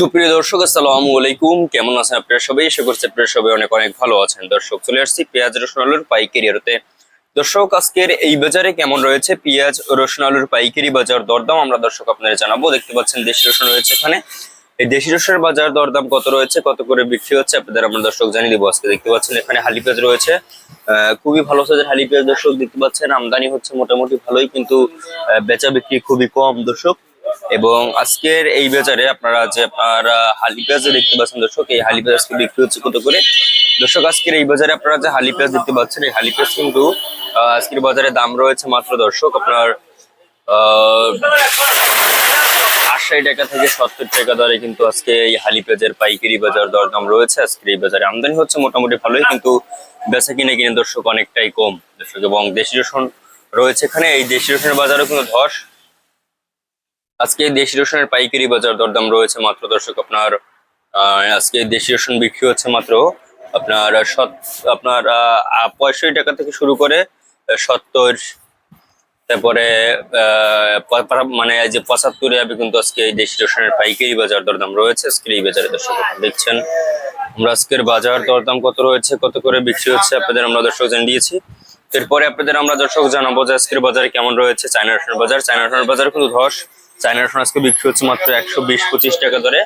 সুপ্রিয় দর্শক, আসসালামু আলাইকুম। কেমন আছেন আপনারা সবাই? আশা করছি আপনারা সবাই অনেক অনেক ভালো আছেন। দর্শক, চলে আসছি পেঁয়াজ, রসুন, আলুর পাইকারি আড়তে দর্শক, আজকের এই বাজারে কেমন রয়েছে? পেঁয়াজ, রসুন, আলুর পাইকারি বাজার দরদাম আমরা দর্শক আপনাদের জানাব। দেখতে পাচ্ছেন দেশি রসুন রয়েছে এখানে। এই দেশি রসুনের বাজার দরদাম কত রয়েছে? কত করে বিক্রি হচ্ছে? আপনাদের আমরা দর্শক জানিয়ে দেবো। আজকে দেখতে পাচ্ছেন এখানে হালি পেঁয়াজ রয়েছে। খুবই ভালো সাইজের হালি পেঁয়াজ দর্শক দেখতে পাচ্ছেন। আমদানি হচ্ছে মোটামুটি ভালোই, কিন্তু বেচা বিক্রি খুবই কম দর্শক। এবং আজকের এই বাজারে আপনারা যে আপনারা হালি পেঁয়াজ দেখতে পাচ্ছেন দর্শক, এই হালি পেঁয়াজ আজকে বিক্রি হচ্ছে কত করে? দর্শক, আজকের এই বাজারে আপনারা যে হালি পেঁয়াজ দেখতে পাচ্ছেন, এই হালি পেঁয়াজ কিন্তু আজকের বাজারে দাম রয়েছে মাত্র দর্শক আপনার আশাই টাকা থেকে সত্তর টাকা দরে কিন্তু আজকে এই হালি পেঁয়াজের পাইকারি বাজার দরদাম রয়েছে। আজকের এই বাজারে আমদানি হচ্ছে মোটামুটি ভালোই, কিন্তু বেচা কিনে কিনে দর্শক অনেকটাই কম। দর্শক, এবং দেশি রসুন রয়েছে এখানে, এই দেশি রসুনের বাজারও কিন্তু ধস। আজকে দেশি রসুনের পাইকারি বাজার দরদাম রয়েছে মাত্র, দর্শক, আপনার আজকে দেশি রসুন বিক্রি হচ্ছে মাত্র আপনার সত, আপনার পঁয়ষট্টি টাকা থেকে শুরু করে সত্তর, তারপরে মানে যে পঁচাত্তরে আমি কিন্তু আজকে এই দেশি রসুনের পাইকারি বাজার দরদাম রয়েছে। আজকের এই বাজারে দর্শক দেখছেন। আমরা আজকের বাজার দরদাম কত রয়েছে, কত করে বিক্রি হচ্ছে আপনাদের আমরা দর্শক জানিয়ে দিয়েছি। এরপরে আপনাদের আমরা দর্শক জানাব যে আজকের বাজারে কেমন রয়েছে চায়না রসুনের বাজার। চায়না রসুনের বাজার কিন্তু ধস। চায়না রসুন আজকে বিক্রি হচ্ছে মাত্র একশো বিশ পঁচিশ টাকা ধরে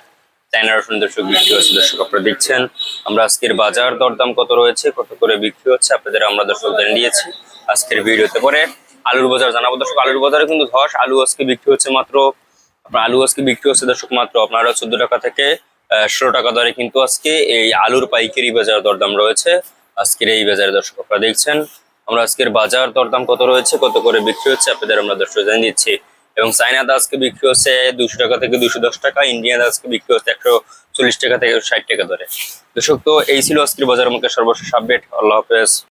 চায়না রসুন দর্শক বিক্রি হচ্ছে, দর্শক আপনারা দেখছেন। আমরা আজকের বাজার দরদাম কত রয়েছে, কত করে বিক্রি হচ্ছে, আপনাদের আমরা দর্শক জানিয়ে দিয়েছি আজকের ভিডিওতে। পরে আলুর বাজার জানাব। দর্শক, আলুর বাজারে কিন্তু ধস। আলু আজকে বিক্রি হচ্ছে মাত্র, আপনার আলু আজকে বিক্রি হচ্ছে দর্শক মাত্র আপনারা চোদ্দ টাকা থেকে ষোলো টাকা দরে কিন্তু আজকে এই আলুর পাইকারি বাজার দরদাম রয়েছে। আজকের এই বাজারে দর্শক আপনারা দেখছেন। আমরা আজকের বাজার দরদাম কত রয়েছে, কত করে বিক্রি হচ্ছে আপনাদের আমরা দর্শক জানিয়ে দিচ্ছি। এবং সাইনা আজকে বিক্রি হচ্ছে দুশো টাকা থেকে দুশো দশ টাকা, ইন্ডিয়ান আজকে বিক্রি হচ্ছে একশো চল্লিশ টাকা থেকে ষাট টাকা ধরে। দর্শক, তো এই ছিল আজকের বাজার আমাকে সর্বশেষ আপডেট আল্লাহ হাফেজ।